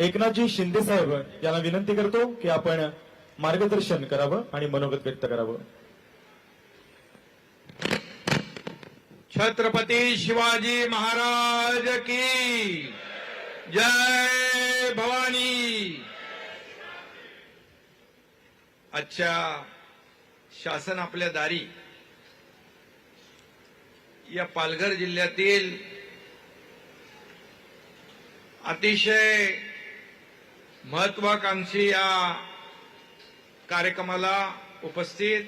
एकनाथजी शिंदे साहेब यांना विनंती करतो की आपण मार्गदर्शन करावं आणि मनोगत व्यक्त करावं. छत्रपती शिवाजी महाराज की जय भवानी. अच्छा शासन आपल्या दारी. या पालघर जिल्ह्यातील अतिशय महत्वाकांक्षी या कार्यक्रमाला उपस्थित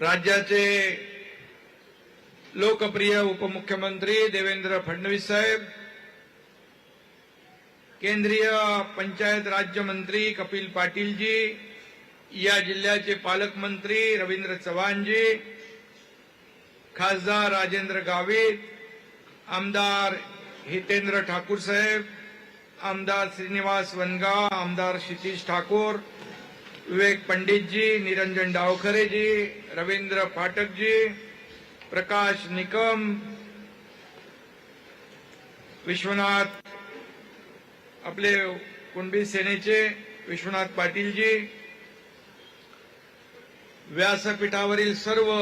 राज्याचे लोकप्रिय उपमुख्यमंत्री देवेंद्र फडणवीस साहेब केंद्रीय पंचायत राज्यमंत्री कपिल पाटीलजी या जिल्ह्याचे पालकमंत्री रवींद्र चव्हाणजी खासदार राजेंद्र गावित आमदार हितेंद्र ठाकूर साहेब आमदार श्रीनिवास वनगाव आमदार क्षितिश ठाकूर विवेक पंडितजी निरंजन डावखरेजी रवींद्र फाटकजी प्रकाश निकम विश्वनाथ आपले कुणबी सेनेचे विश्वनाथ पाटीलजी व्यासपीठावरील सर्व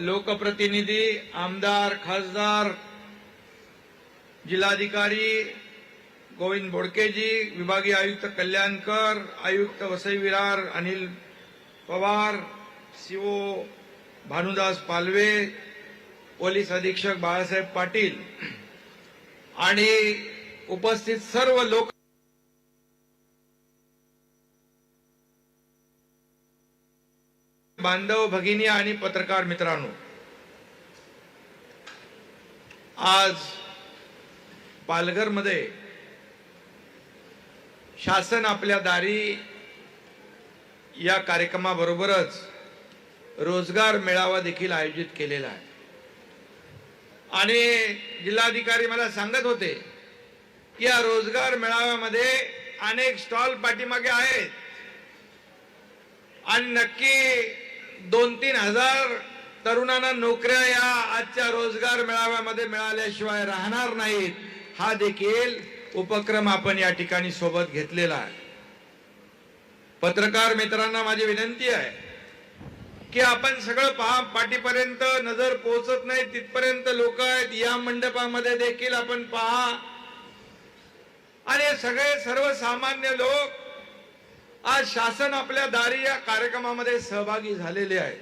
लोकप्रतिनिधी आमदार खासदार जिल्हाधिकारी गोविंद बोडकेजी विभागीय आयुक्त कल्याणकर आयुक्त वसई विरार अनिल पवार सीओ भानुदास पालवे पोलीस अधीक्षक बाळासाहेब पाटील आणि उपस्थित सर्व लोक बांधव भगिनी आणि पत्रकार मित्रांनो आज पालघरमध्ये शासन आपल्या दारी या कार्यक्रमाबरोबरच रोजगार मेळावा देखील आयोजित केलेला आहे. आणि जिल्हाधिकारी मला सांगत होते की या रोजगार मेळाव्यामध्ये अनेक स्टॉल पाठीमागे आहेत. आणि नक्की दोन तीन हजार तरुणांना नोकऱ्या या आजच्या रोजगार मेळाव्यामध्ये मिळाल्याशिवाय राहणार नाहीत. हा देखील उपक्रम आपण या ठिकाणी सोबत घेतलेला आहे. पत्रकार मित्रांना माझी विनंती आहे की आपण सगळं पहा पाठीपर्यंत नजर पोहोचत नाही तिथपर्यंत लोक आहेत. या मंडपामध्ये देखील आपण पहा. आणि सगळे सर्वसामान्य लोक आज शासन आपल्या दारी या कार्यक्रमामध्ये सहभागी झालेले आहेत.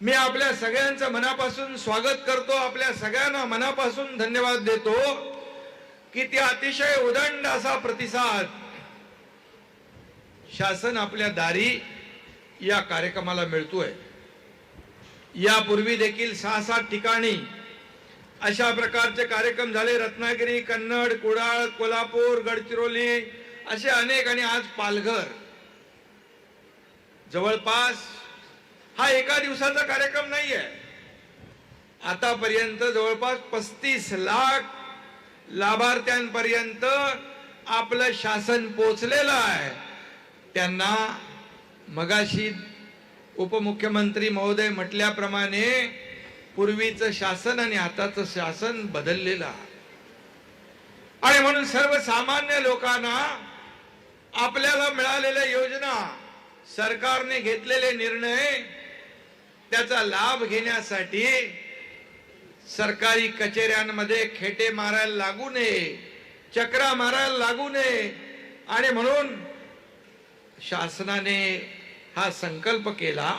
मी आपल्या सगळ्यांचं मनापासून स्वागत करतो. आपल्या सगळ्यांना मनापासून धन्यवाद देतो. की ते अतिशय उदंड असा प्रतिसाद. शासन आपल्या दारी या कार्यक्रमाला मिळतोय. यापूर्वी देखील सहा सात ठिकाणी अशा प्रकारचे कार्यक्रम झाले. रत्नागिरी कन्नड कुडाळ कोल्हापूर गडचिरोली असे अनेक आणि आज पालघर. जवळपास हा एका दिवसाचा कार्यक्रम नाहीये. आतापर्यंत जवळपास पस्तीस लाख लाभार्थ्यांपर्यंत आपलं शासन पोचलेलं आहे. त्यांना मगाशी उपमुख्यमंत्री महोदय म्हटल्याप्रमाणे पूर्वीचं शासन आणि आताचं शासन बदललेलं आहे. आणि म्हणून सर्वसामान्य लोकांना आपल्याला मिळालेल्या योजना सरकारने घेतलेले निर्णय त्याचा लाभ घेण्यासाठी सरकारी कचेऱ्यांमध्ये खेटे मारायला लागू नये चक्रा मारायला लागू नये. आणि म्हणून शासनाने हा संकल्प केला.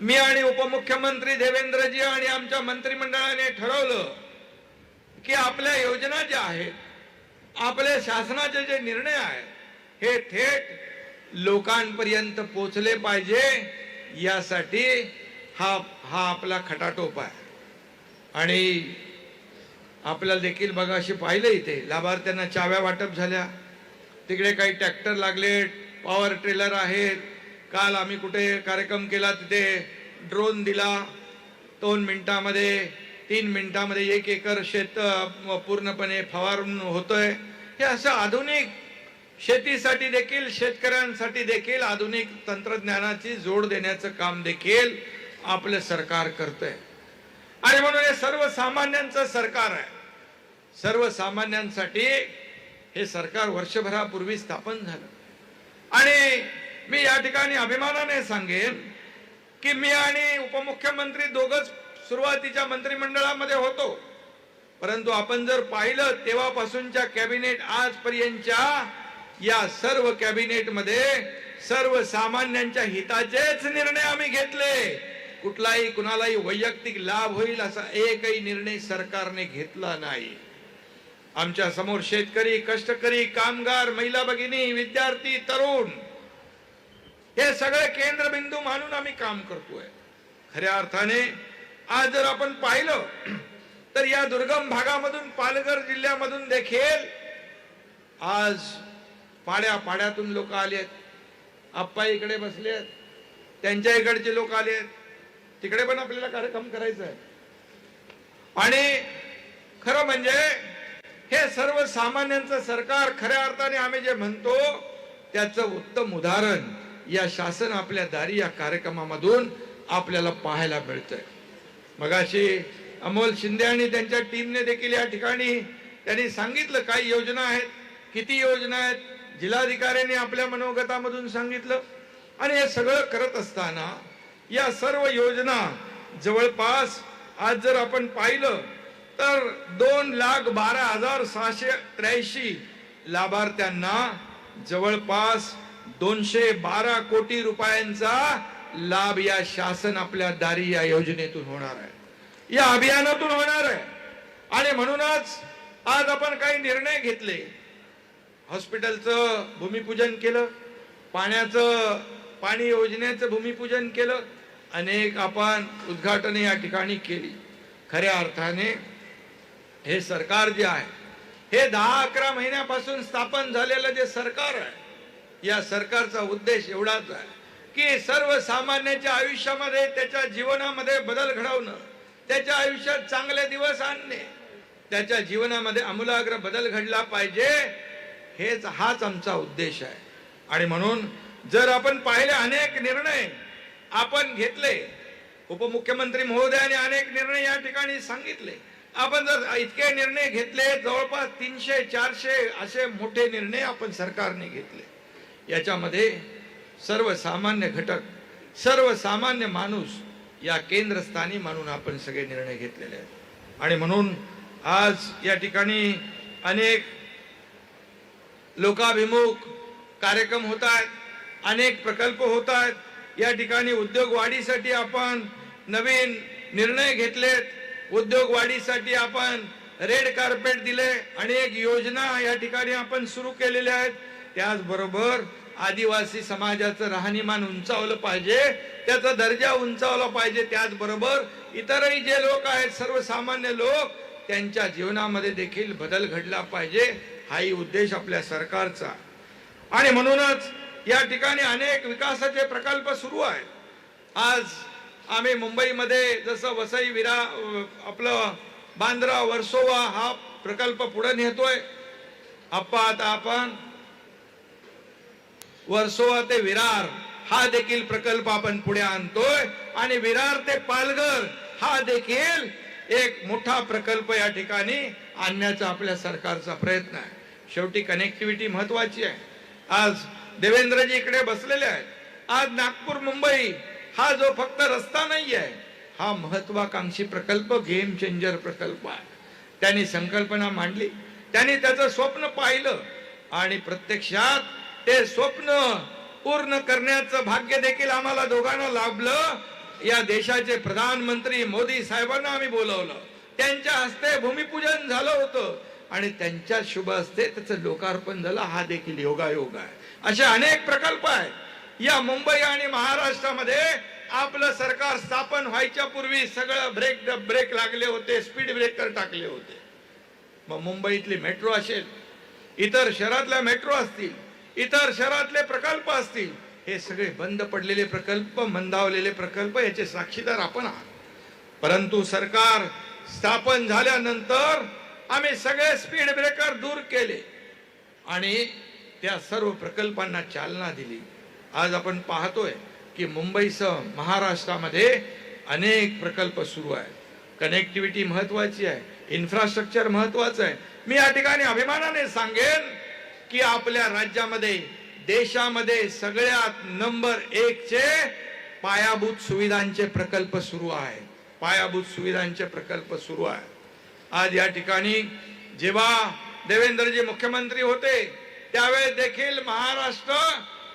मी आणि उपमुख्यमंत्री देवेंद्रजी आणि आमच्या मंत्रिमंडळाने ठरवलं की आपल्या योजना ज्या आहेत आपल्या शासनाचे जे निर्णय आहेत हे थेट लोकांपर्यंत पोचले पाहिजे. यासाठी हा हा आपला खटाटोप आहे. आणि आपल्याला देखील बघा अशी पाहिलं इथे. लाभार्थ्यांना चाव्या वाटप झाल्या. तिकडे काही ट्रॅक्टर लागले पॉवर ट्रेलर आहेत. काल आम्ही कुठे कार्यक्रम केला तिथे ड्रोन दिला. दोन मिनिटामध्ये तीन मिनिटामध्ये एक एकर शेत पूर्णपणे फवारून होतोय. हे असं आधुनिक शेतीसाठी देखील शेतकऱ्यांसाठी देखील आधुनिक तंत्रज्ञानाची जोड देण्याचं काम देखील आपलं सरकार करतंय. आणि म्हणून हे सर्वसामान्यांचं सरकार आहे. सर्वसामान्यांसाठी हे सरकार वर्षभरापूर्वी स्थापन झालं. आणि मी या ठिकाणी अभिमानाने सांगेन की मी आणि उपमुख्यमंत्री दोघच सुरुवातीच्या मंत्रिमंडळामध्ये होतो. परंतु आपण जर पाहिलं तेव्हापासूनच्या कॅबिनेट आजपर्यंतच्या या सर्व कॅबिनेटमध्ये सर्वसामान्यांच्या हिताचेच निर्णय आम्ही घेतले. कुठलाही कुणालाही वैयक्तिक लाभ होईल असा एकही निर्णय सरकारने घेतला नाही. आमच्यासमोर शेतकरी कष्टकरी कामगार महिला भगिनी विद्यार्थी तरुण हे सगळे केंद्रबिंदू मानून आम्ही काम करतोय. खऱ्या अर्थाने आज जर आपण पाहिलं तर या दुर्गम भागामधून पालघर जिल्ह्यामधून देखील आज पाड्या पाड्यातून लोक आलेत. आप्पा इकडे बसलेत. त्यांच्या इकडचे लोक आलेत. तिकडे पण आपल्याला कार्यक्रम करायचा आहे आणि खरं म्हणजे हे सर्वसामान्यांचं सरकार खऱ्या अर्थाने आम्ही जे म्हणतो त्याचं उत्तम उदाहरण या शासन आपल्या दारी या कार्यक्रमामधून आपल्याला पाहायला मिळतंय. मगाशी अमोल शिंदे आणि त्यांच्या टीमने देखील या ठिकाणी त्यांनी सांगितलं काही योजना आहेत. किती योजना आहेत? जिल्हाधिकाऱ्यांनी आपल्या मनोगतामधून सांगितलं. आणि हे सगळं करत असताना या सर्व योजना जवळपास आज जर आपण पाहिलं तर दोन लाख बारा हजार सहाशे त्र्याऐंशी लाभार्थ्यांना जवळपास दोनशे बारा कोटी रुपयांचा लाभ या शासन आपल्या दारी या योजनेतून होणार आहे. या अभियानातून होणार आहे. आणि म्हणूनच आज आपण काही निर्णय घेतले. हॉस्पिटलचं भूमिपूजन केलं पाण्याचं पाणी योजनेचं भूमिपूजन केलं अनेक आपण उद्घाटने या ठिकाणी केली. खऱ्या अर्थाने हे सरकार जे आहे हे दहा अकरा महिन्यापासून स्थापन झालेलं जे सरकार आहे या सरकारचा उद्देश एवढाच आहे की सर्वसामान्याच्या आयुष्यामध्ये त्याच्या जीवनामध्ये बदल घडवणं त्याच्या आयुष्यात चांगले दिवस आणणे त्याच्या जीवनामध्ये आमूलाग्र बदल घडला पाहिजे हेच हाच आमचा उद्देश आहे. आणि म्हणून जर आपण पाहिले अनेक निर्णय आपण घेतले. उपमुख्यमंत्री महोदयाने अनेक निर्णय या ठिकाणी सांगितले. आपण जर इतके निर्णय घेतले जवळपास तीनशे चारशे असे मोठे निर्णय आपण सरकारने घेतले. याच्यामध्ये सर्वसामान्य घटक सर्वसामान्य माणूस या केंद्रस्थानी मानून आपण सगळे निर्णय घेतलेले आहेत. आणि म्हणून आज या ठिकाणी अनेक लोकाभिमुख कार्यक्रम होत आहेत अनेक प्रकल्प होत आहेत या ठिकाणी उद्योग वाढीसाठी आपण नवीन निर्णय घेतलेत. उद्योग वाढीसाठी आपण रेड कार्पेट दिले अनेक योजना या ठिकाणी आपण सुरू केलेल्या आहेत त्याचबरोबर आदिवासी समाजाचं राहणीमान उंचावलं पाहिजे त्याचा दर्जा उंचावला पाहिजे. त्याचबरोबर इतरही जे लोक आहेत सर्वसामान्य लोक त्यांच्या जीवनामध्ये देखील बदल घडला पाहिजे. हाही उद्देश आपल्या सरकारचा. आणि म्हणूनच या ठिकाणी अनेक विकासाचे प्रकल्प सुरू आहेत. आज आम्ही मुंबईमध्ये जसं वसई विरा आपलं बांद्रा वर्सोवा हा प्रकल्प पुढे नेतोय. आप्पा आता आपण वर्सोवा ते विरार हा देखील प्रकल्प आपण पुढे आणतोय. आणि विरार ते पालघर हा देखील एक मोठा प्रकल्प या ठिकाणी आणण्याचा आपल्या सरकारचा प्रयत्न आहे. शेवटी कनेक्टिव्हिटी महत्वाची आहे. आज देवेंद्रजी इकडे बसलेले आहेत. आज नागपूर मुंबई हा जो फक्त रस्ता नाही आहे हा महत्वाकांक्षी प्रकल्प गेम चेंजर प्रकल्प आहे. त्यांनी संकल्पना मांडली. त्यांनी त्याचं स्वप्न पाहिलं आणि प्रत्यक्षात ते स्वप्न पूर्ण करण्याचं भाग्य देखील आम्हाला दोघांना लाभलं. या देशाचे प्रधानमंत्री मोदी साहेबांना आम्ही बोलवलं. त्यांच्या हस्ते भूमिपूजन झालं होतं आणि त्यांच्या शुभ हस्ते त्याचं लोकार्पण झालं. हा देखील योगायोग आहे. असे अनेक प्रकल्प आहेत. या मुंबई आणि महाराष्ट्रामध्ये आपलं सरकार स्थापन व्हायच्या पूर्वी सगळं ब्रेक ब्रेक लागले होते स्पीड ब्रेकर टाकले होते. मग मुंबईतली मेट्रो असेल इतर शहरातल्या मेट्रो असतील इतर शहरातले प्रकल्प असतील हे सगळे बंद पडलेले प्रकल्प मंदावलेले प्रकल्प याचे साक्षीदार आपण आहात. परंतु सरकार स्थापन झाल्यानंतर आम्ही सगळे स्पीड ब्रेकर दूर केले. आणि त्या सर्व प्रकल्पांना चालना दिली. आज आपण पाहतोय की मुंबईसह महाराष्ट्रामध्ये अनेक प्रकल्प सुरू आहेत. कनेक्टिव्हिटी महत्वाची आहे. इन्फ्रास्ट्रक्चर महत्वाचं आहे. मी या ठिकाणी अभिमानाने सांगेन की आपल्या राज्यामध्ये देशामध्ये सगळ्यात नंबर एक चे पायाभूत सुविधांचे प्रकल्प सुरू आहे पायाभूत सुविधांचे प्रकल्प सुरू आहे आज या ठिकाणी जेव्हा देवेंद्रजी मुख्यमंत्री होते त्यावेळेस देखील महाराष्ट्र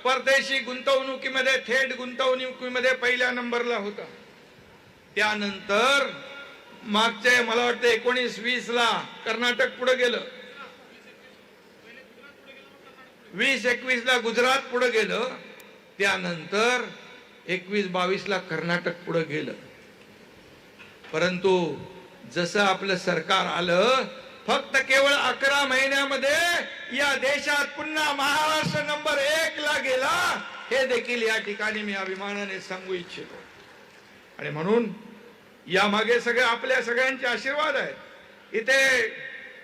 परदेशी गुंतवणुकीमध्ये थेट गुंतवणुकीमध्ये पहिल्या नंबरला होता. त्यानंतर मागचे मला वाटतं एकोणीस वीस ला कर्नाटक पुढे गेलं. वीस एकवीस ला गुजरात पुढे गेलं. त्यानंतर एकवीस बावीस ला कर्नाटक पुढे गेलं. परंतु जसं आपलं सरकार आलं फक्त केवळ अकरा महिन्यामध्ये या देशात पुन्हा महाराष्ट्र नंबर एक ला गेला. हे देखील या ठिकाणी मी अभिमानाने सांगू इच्छितो. आणि म्हणून या मागे सगळे आपल्या सगळ्यांचे आशीर्वाद आहेत. इथे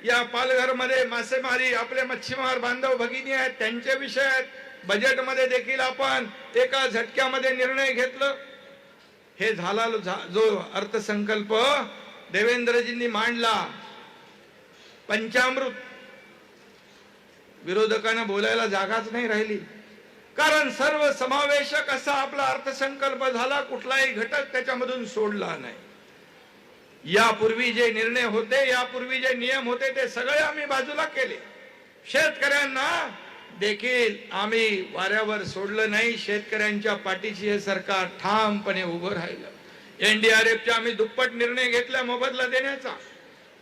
या पालघरमध्ये मासेमारी आपले मच्छीमार बांधव भगिनी आहेत त्यांचे विषय आहेत. बजेटमध्ये देखील आपण एका झटक्यामध्ये निर्णय घेतलं. हे झाला झा- जो अर्थसंकल्प देवेंद्रजींनी मांडला. पंचामृत. विरोधकांना बोलायला जागाच नाही राहिली. कारण सर्व समावेशक असा आपला अर्थसंकल्प झाला कुठलाही घटक त्याच्यामधून सोडला नाही. यापूर्वी जे निर्णय होते यापूर्वी जे नियम होते ते सगळे आम्ही बाजूला केले. शेतकऱ्यांना देखील आम्ही वाऱ्यावर सोडलं नाही शेतकऱ्यांच्या पाठीशी हे सरकार ठामपणे उभं राहिलं. एनडीआरएफच्या आम्ही दुप्पट निर्णय घेतला मोबदला देण्याचा.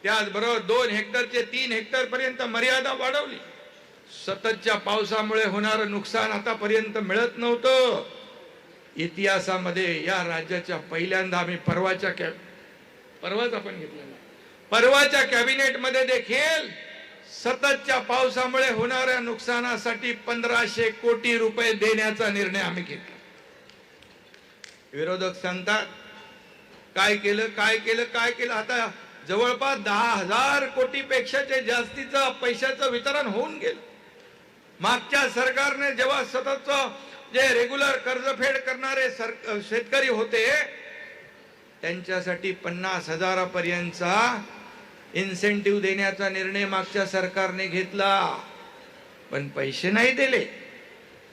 त्याचबरोबर दोन हेक्टरचे तीन हेक्टर पर्यंत मर्यादा वाढवली. सततच्या पावसामुळे होणारं नुकसान आतापर्यंत मिळत नव्हतं. इतिहासामध्ये या राज्याच्या पहिल्यांदा आम्ही परवाच्या कॅब परवाच आपण घेतलेला परवाच्या कॅबिनेटमध्ये देखील सततच्या पावसामुळे होणाऱ्या नुकसानासाठी पंधराशे कोटी रुपये देण्याचा निर्णय आम्ही घेतला. विरोधक सांगतात काय केलं काय केलं काय केलं आता जवळपास दहा हजार कोटी पेक्षाचे जास्तीचं पैशाचं वितरण होऊन गेलं. मागच्या सरकारने जेव्हा सतत जे रेग्युलर कर्जफेड करणारे सर शेतकरी होते त्यांच्यासाठी पन्नास हजारापर्यंतचा इन्सेंटिव्ह देण्याचा निर्णय मागच्या सरकारने घेतला. पण पैसे नाही दिले.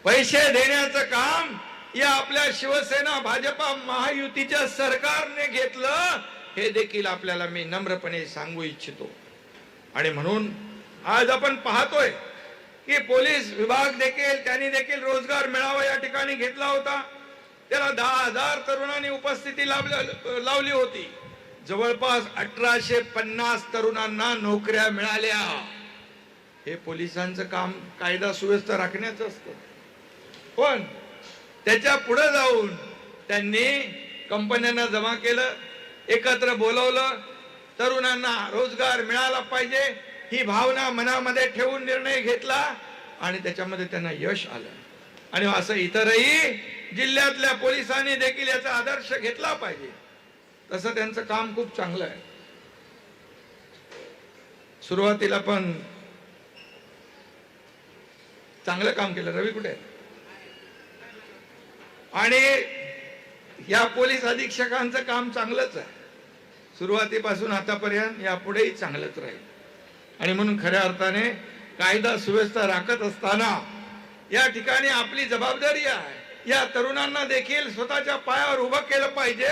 पैसे देण्याचं काम या आपल्या शिवसेना भाजपा महायुतीच्या सरकारने घेतलं. हे देखील आपल्याला मी नम्रपणे सांगू इच्छितो. आणि म्हणून आज आपण पाहतोय की पोलीस विभाग देखील त्यांनी देखील रोजगार मेळावा या ठिकाणी घेतला होता. त्याला दहा हजार तरुणांनी उपस्थिती लाभल्या- लावली होती. जवळपास अठराशे पन्नास तरुणांना नोकऱ्या मिळाल्या. हे पोलिसांचं काम कायदा सुव्यवस्था राखण्याचं असतं. पण त्याच्या पुढे जाऊन त्यांनी कंपन्यांना जमा केलं. एकत्र बोलवलं तरुणांना रोजगार मिळाला पाहिजे ही भावना मनामध्ये ठेवून निर्णय घेतला आणि त्याच्यामध्ये त्यांना यश आलं. आणि असं इतरही जिल्ह्यातल्या पोलिसांनी देखील याचा आदर्श घेतला पाहिजे. तसं त्यांचं काम खूप चांगलं आहे. सुरुवातीला पण चांगलं काम केलं. रवी कुठे आहे? आणि या पोलीस अधीक्षकांचं काम चांगलंच आहे. सुरुवातीपासून आतापर्यंत यापुढेही चांगलंच राहील. आणि म्हणून खऱ्या अर्थाने कायदा सुव्यवस्था राखत असताना या ठिकाणी आपली जबाबदारी आहे. या तरुणांना देखील स्वतःच्या पायावर उभं केलं पाहिजे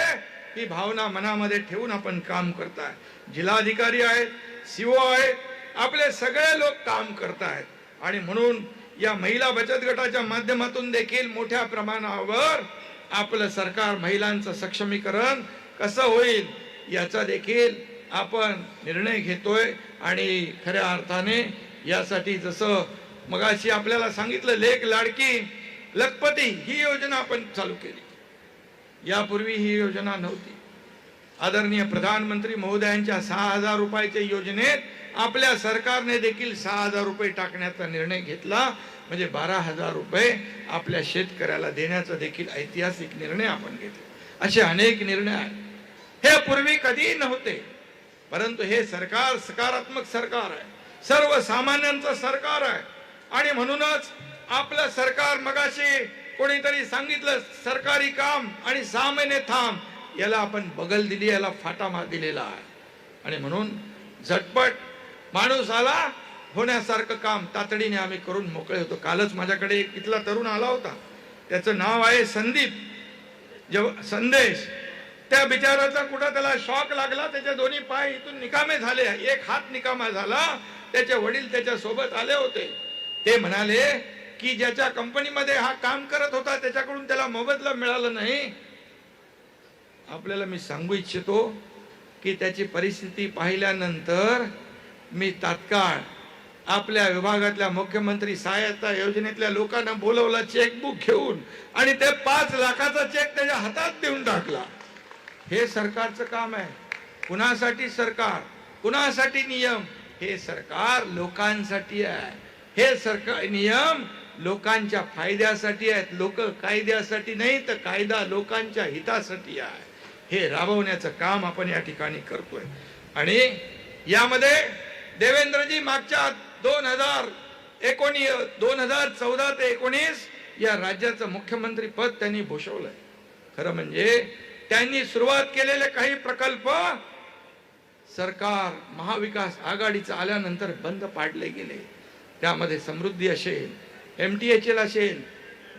ही भावना मनामध्ये ठेवून आपण काम करताय. जिल्हाधिकारी आहेत सीओ आहेत आपले सगळे लोक काम करतायत. आणि म्हणून या महिला बचत गटाच्या माध्यमातून देखील मोठ्या प्रमाणावर आपलं सरकार महिलांचं सक्षमीकरण कसं होईल याचा देखील आपण निर्णय घेतोय आणि खऱ्या अर्थाने यासाठी जसं मगाशी आपल्याला सांगितलं लेख लाडकी लखपती ही योजना आपण चालू केली. यापूर्वी ही योजना नव्हती. आदरणीय प्रधानमंत्री महोदयांच्या सहा हजार रुपयाच्या योजनेत आपल्या सरकारने देखील सहा हजार रुपये टाकण्याचा निर्णय घेतला. म्हणजे बारा हजार रुपये आपल्या शेतकऱ्याला देण्याचा देखील ऐतिहासिक निर्णय आपण घेतला. असे अनेक निर्णय आहेत. हे पूर्वी कधीही नव्हते. परंतु हे सरकार सकारात्मक सरकार आहे. सर्वसामान्यांचं सरकार आहे. आणि म्हणूनच आपलं सरकार मगाशी कोणीतरी सांगितलं सरकारी काम आणि सहा महिने थांब याला आपण बगल दिली याला फाटामा दिलेला आहे. आणि म्हणून झटपट माणूस आला होण्यासारखं काम तातडीने आम्ही करून मोकळे होतो. कालच माझ्याकडे एक इथला तरुण आला होता. त्याचं नाव आहे संदीप. जेव्हा संदेश. त्या बिचाराचा कुठं त्याला शॉक लागला? त्याचे दोन्ही पाय इथून निकामे झाले. एक हात निकामा झाला. त्याचे वडील त्याच्या सोबत आले होते. ते म्हणाले की ज्याच्या कंपनीमध्ये हा काम करत होता त्याच्याकडून त्याला मोबदला मिळाला नाही. आपल्याला मी सांगू इच्छितो की त्याची परिस्थिती पाहिल्यानंतर मी तात्काळ आपल्या विभागातल्या मुख्यमंत्री सहायता योजनेतल्या लोकांना बोलवला चेकबुक घेऊन आणि ते पाच लाखाचा चेक त्याच्या हातात देऊन टाकला. हे सरकारचं काम आहे. कुणासाठी सरकार? कुणासाठी नियम? हे सरकार लोकांसाठी आहे. हे सरकार नियम लोकांच्या फायद्यासाठी आहेत. लोक कायद्यासाठी नाही तर कायदा लोकांच्या हितासाठी आहे. हे राबवण्याचं काम आपण या ठिकाणी करतोय. आणि यामध्ये देवेंद्रजी मागच्या दोन हजार एकोणी दोन हजार चौदा ते एकोणीस या राज्याचं मुख्यमंत्री पद त्यांनी भूषवलंय. खरं म्हणजे त्यांनी सुरुवात केलेले काही प्रकल्प सरकार महाविकास आघाडीचं आल्यानंतर बंद पाडले गेले. त्यामध्ये समृद्धी असेल एम टी एच एल असेल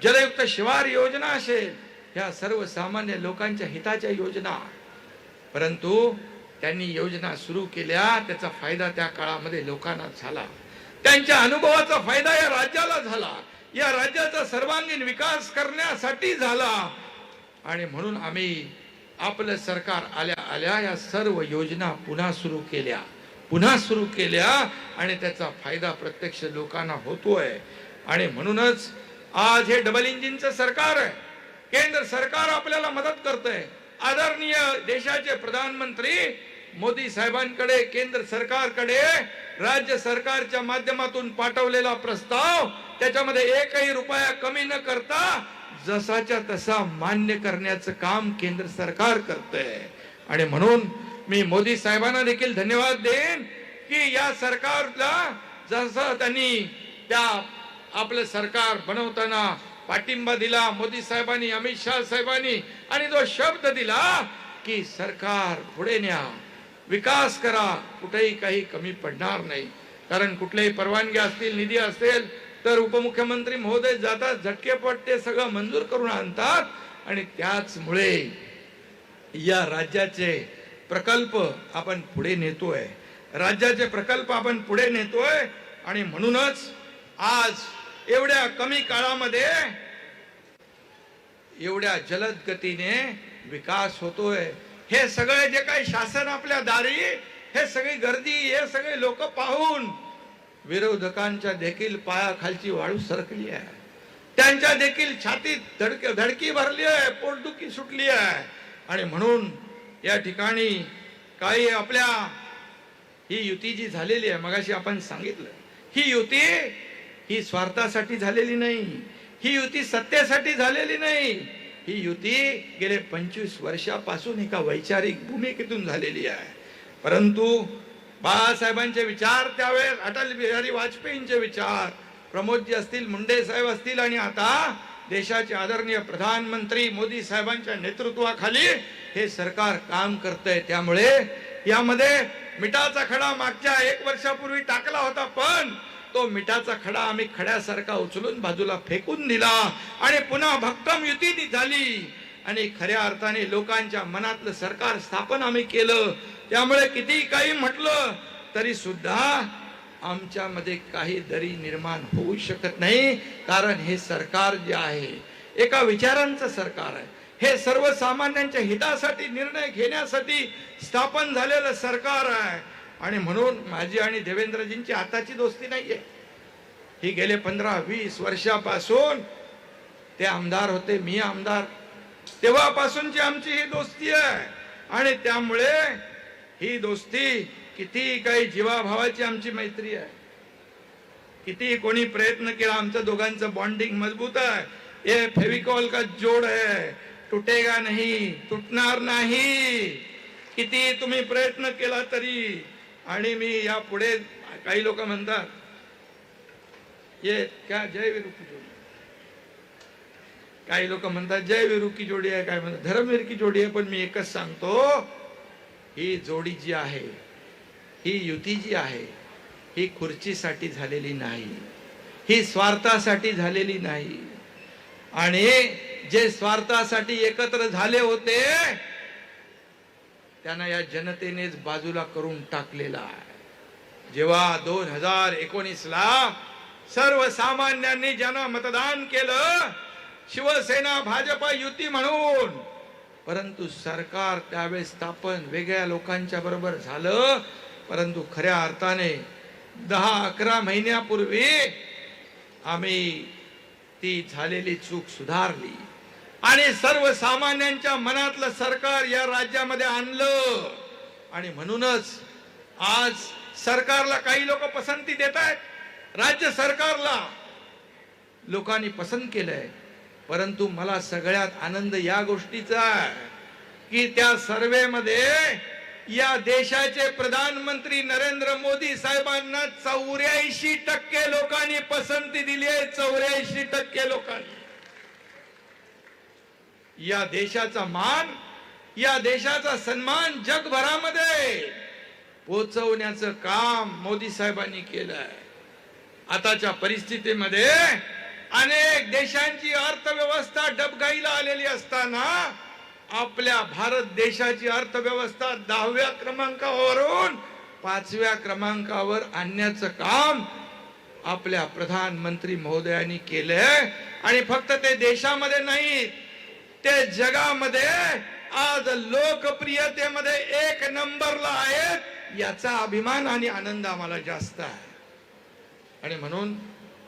जलयुक्त शिवार योजना असेल ह्या सर्वसामान्य लोकांच्या हिताच्या योजना. परंतु त्यांनी योजना सुरू केल्या त्याचा फायदा त्या काळामध्ये लोकांना झाला. त्यांच्या अनुभवाचा फायदा या राज्याला झाला. या राज्याचा सर्वांगीण विकास करण्यासाठी झाला. आणि म्हणून आम्ही आपलं सरकार आल्या आल्या या सर्व योजना पुन्हा सुरू केल्या. पुन्हा सुरू केल्या आणि त्याचा फायदा प्रत्यक्ष लोकांना होतोय. आणि म्हणूनच आज हे डबल इंजिनचं सरकार आहे. केंद्र सरकार आपल्याला मदत करतंय. आदरणीय देशाचे प्रधानमंत्री मोदी साहेबांकडे केंद्र सरकारकडे राज्य सरकारच्या माध्यमातून पाठवलेला प्रस्ताव त्याच्यामध्ये एकही रुपया कमी न करता जसाच्या तसा मान्य करण्याचं काम केंद्र सरकार करतंय. आणि म्हणून मी मोदी साहेबांना देखील धन्यवाद देईन की या सरकारला जसं त्यांनी त्या आपलं सरकार बनवताना पाठिंबा दिला मोदी साहेबांनी अमित शाह साहेबांनी आणि जो शब्द दिला की सरकार पुढे न्या. विकास करा. कुठेही काही कमी पडणार नाही. कारण कुठल्याही परवानग्या असतील निधी असेल तर उपमुख्यमंत्री महोदय जातात झटकेपट ते सगळं मंजूर करून आणतात आणि त्याचमुळे या राज्याचे प्रकल्प आपण पुढे नेतोय. राज्याचे प्रकल्प आपण पुढे नेतोय आणि म्हणूनच आज एवढ्या कमी काळामध्ये एवढ्या जलद गतीने विकास होतोय. हे सगळे जे काही शासन आपल्या दारी हे सगळी गर्दी हे सगळे लोक पाहून विरोधकांच्या देखील पायाखालची वाळू सरकली आहे. त्यांच्या देखील छातीत धडक धडकी भरली आहे पोटदुखी सुटली आहे. आणि म्हणून या ठिकाणी काही आपल्या ही युती जी झालेली आहे मगाशी आपण सांगितलं ही युती ही स्वार्थासाठी झालेली नाही. ही युती सत्तेसाठी झालेली नाही. ही युती गेले पंचवीस वर्षापासून एका वैचारिक भूमिकेतून झालेली आहे. परंतु बाळासाहेबांचे विचार त्यावेळेस अटल बिहारी वाजपेयींचे विचार प्रमोदजी असतील मुंडे साहेब असतील आणि आता देशाचे आदरणीय प्रधानमंत्री मोदी साहेबांच्या नेतृत्वाखाली हे सरकार काम करतंय. त्यामुळे यामध्ये मिठाचा खडा मागच्या एक वर्षापूर्वी टाकला होता पण तो मिठाचा खडा आम्ही खड्यासारखा उचलून बाजूला फेकून दिला आणि पुन्हा भक्कम युती झाली. आणि खऱ्या अर्थाने लोकांच्या मनातलं सरकार स्थापन आम्ही केलं. त्यामुळे किती काही म्हटलं तरी सुद्धा आमच्यामध्ये काही दरी निर्माण होऊ शकत नाही. कारण हे सरकार जे आहे एका विचारांचं सरकार आहे. हे सर्वसामान्यांच्या हितासाठी निर्णय घेण्यासाठी स्थापन झालेलं सरकार आहे. आणि म्हणून माझी आणि देवेंद्रजींची आताची दोस्ती नाहीये. ही गेले पंधरा वीस वर्षापासून ते आमदार होते मी आमदार. तेव्हापासूनची आमची ही दोस्ती आहे. आणि त्यामुळे ही दोस्ती किती काही जीवाभावाची आमची मैत्री आहे. किती कोणी प्रयत्न केला आमच्या दोघांचं बॉन्डिंग मजबूत आहे. हे फेविकॉल का जोड आहे? तुटेगा नाही तुटणार नाही. किती तुम्ही प्रयत्न केला तरी आणि मी या पुढे काही लोक म्हणतात ये क्या जय विरू की जोडी काही लोक म्हणतात जय विरू की जोडी आहे काय म्हणतात धर्मवीर की जोडी आहे पण मी एकच सांगतो ही जोडी जी आहे ही युती जी आहे ही खुर्चीसाठी झालेली नाही ही स्वार्थासाठी झालेली नाही. आणि जे स्वार्थासाठी एकत्र झाले होते त्यांना या जनतेनेच बाजूला करून टाकलेला आहे. जेव्हा दोन हजार एकोणीसला सर्वसामान्यांनी ज्यांना मतदान केलं शिवसेना भाजपा युती म्हणून परंतु सरकार त्यावेळेस स्थापन वेगळ्या लोकांच्या बरोबर झालं परंतु खऱ्या अर्थाने दहा अकरा महिन्यापूर्वी आम्ही ती झालेली चूक सुधारली. आणि सर्वसामान्यांच्या मनातलं सरकार या राज्यामध्ये आणलं. आणि म्हणूनच आज सरकारला काही लोक पसंती देत आहेत राज्य सरकारला लोकांनी पसंत केलंय. परंतु मला सगळ्यात आनंद या गोष्टीचा आहे की त्या सर्वेमध्ये या देशाचे प्रधानमंत्री नरेंद्र मोदी साहेबांना चौऱ्याऐंशी टक्के लोकांनी पसंती दिली आहे. चौऱ्याऐंशी टक्के लोकांनी. या देशाचा मान या देशाचा सन्मान जगभरामध्ये पोचवण्याचं काम मोदी साहेबांनी केलंय. आताच्या परिस्थितीमध्ये अनेक देशांची अर्थव्यवस्था डबघाईला आलेली असताना आपल्या भारत देशाची अर्थव्यवस्था दहाव्या क्रमांकावरून पाचव्या क्रमांकावर आणण्याचं काम आपल्या प्रधानमंत्री महोदयांनी केलंय. आणि फक्त ते देशामध्ये नाहीत ते जगामध्ये आज लोकप्रियतेमध्ये एक नंबरला आहेत याचा अभिमान आणि आनंद आम्हाला जास्त आहे. आणि म्हणून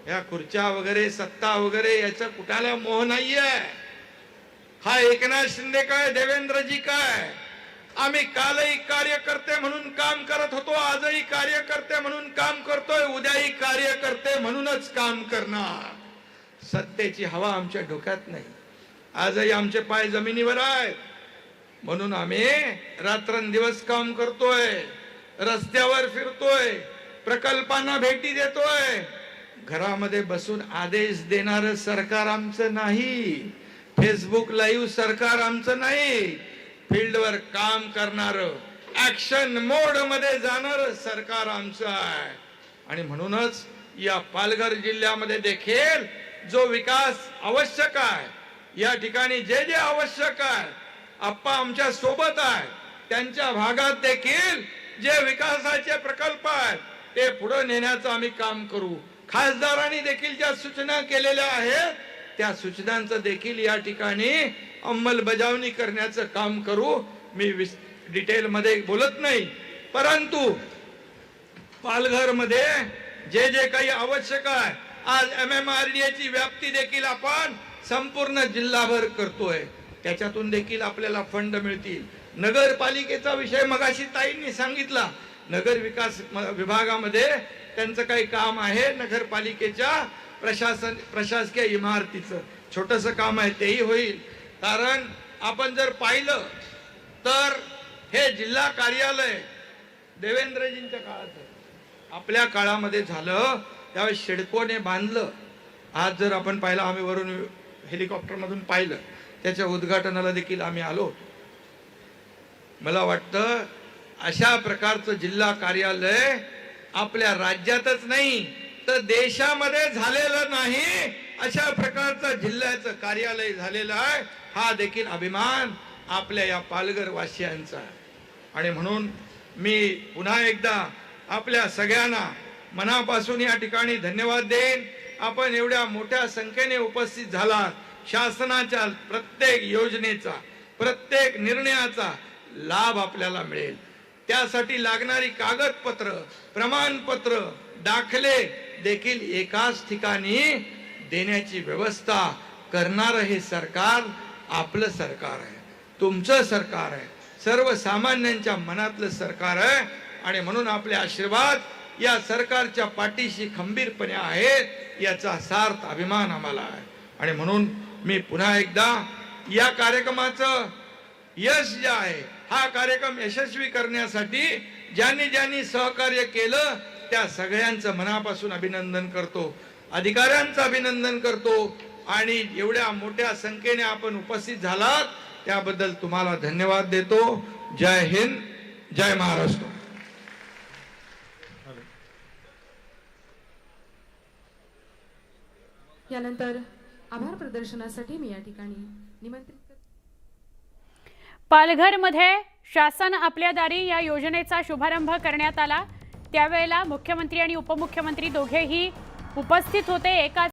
या खुर्च्या वगैरे सत्ता वगैरे याचा कुठाला मोह नाहीये. हा एकनाथ शिंदे काय देवेंद्रजी काय? आम्ही कालही कार्यकर्ते म्हणून काम करत होतो आजही कार्यकर्ते म्हणून काम करतोय उद्याही कार्यकर्ते म्हणूनच काम करणार. सत्तेची हवा आमच्या डोक्यात नाही. आजही आमचे पाय जमिनीवर आहेत म्हणून आम्ही रात्रंदिवस काम करतोय रस्त्यावर फिरतोय प्रकल्पांना भेटी देतोय. घरामध्ये बसून आदेश देणार सरकार आमचं नाही. फेसबुक लाईव्ह सरकार आमचं नाही. फील्डवर काम करणार ऍक्शन मोडमध्ये जाणार सरकार आमचं आहे. आणि म्हणूनच या पालघर जिल्ह्यामध्ये देखील जो विकास आवश्यक आहे या ठिकाणी जे जे आवश्यक आहे आप्पा आमच्यासोबत आहे त्यांच्या भागात देखील जे विकासाचे प्रकल्प आहेत ते पुढे नेण्याचं आम्ही काम करू. खासदारांनी देखील ज्या सूचना केलेल्या आहेत त्या सूचनांचं देखील या ठिकाणी अंमलबजावणी करण्याचं काम करू. मी डिटेलमध्ये बोलत नाही. परंतु पालघरमध्ये जे जे काही आवश्यक आहे आज एम एम आर डी ची व्याप्ती देखील आपण संपूर्ण जिल्हाभर करतोय. त्याच्यातून देखील आपल्याला फंड मिळतील. नगरपालिकेचा विषय मगाशी ताईंनी सांगितला. नगर विकास म- विभागामध्ये त्यांचं काही काम आहे नगरपालिकेच्या प्रशासन प्रशासकीय इमारतीचं. छोटस काम आहे तेही होईल. कारण आपण जर पाहिलं तर हे जिल्हा कार्यालय देवेंद्रजींच्या काळात आपल्या काळामध्ये झालं त्यावेळेस शिडकोने बांधलं. आज जर आपण पाहिलं आम्ही वरून हेलिकॉप्टर मधून पाहिलं. त्याच्या उद्घाटनाला देखील आम्ही आलो मला वाटतं अशा प्रकारचं जिल्हा कार्यालय आपल्या राज्यातच नाही तर देशामध्ये झालेलं नाही अशा प्रकारचं जिल्ह्याचं कार्यालय झालेलं आहे हा देखील अभिमान आपल्या या पालघर वासियांचा आहे. आणि म्हणून मी पुन्हा एकदा आपल्या सगळ्यांना मनापासून या ठिकाणी धन्यवाद देईन. आपण एवढ्या मोठ्या संख्येने उपस्थित झालात. शासनाच्या प्रत्येक योजनेचा प्रत्येक निर्णयाचा लाभ आपल्याला मिळेल. त्यासाठी लागणारी कागदपत्र प्रमाणपत्र दाखले देखील एकाच ठिकाणी देण्याची व्यवस्था करणार हे सरकार आपलं सरकार आहे. तुमचं सरकार आहे. सर्वसामान्यांच्या मनातलं सरकार आहे. आणि म्हणून आपले आशीर्वाद या सरकारच्या पाठीशी खंबीरपणे आहेत याचा सार्थ अभिमान आम्हाला आहे. आणि म्हणून मी पुन्हा एकदा या कार्यक्रमाचं यश जे आहे हा कार्यक्रम यशस्वी करण्यासाठी ज्यांनी ज्यांनी सहकार्य केलं त्या सगळ्यांचं मनापासून अभिनंदन करतो. अधिकाऱ्यांचं अभिनंदन करतो. आणि एवढ्या मोठ्या संख्येने आपण उपस्थित झालात त्याबद्दल तुम्हाला धन्यवाद देतो. जय हिंद जय महाराष्ट्र. यानंतर आभार प्रदर्शनासाठी मी या ठिकाणी निमंत्रित पालघरमध्ये शासन आपल्या दारी या योजनेचा शुभारंभ करण्यात आला. त्यावेळेला मुख्यमंत्री आणि उपमुख्यमंत्री दोघेही उपस्थित होते. एकाच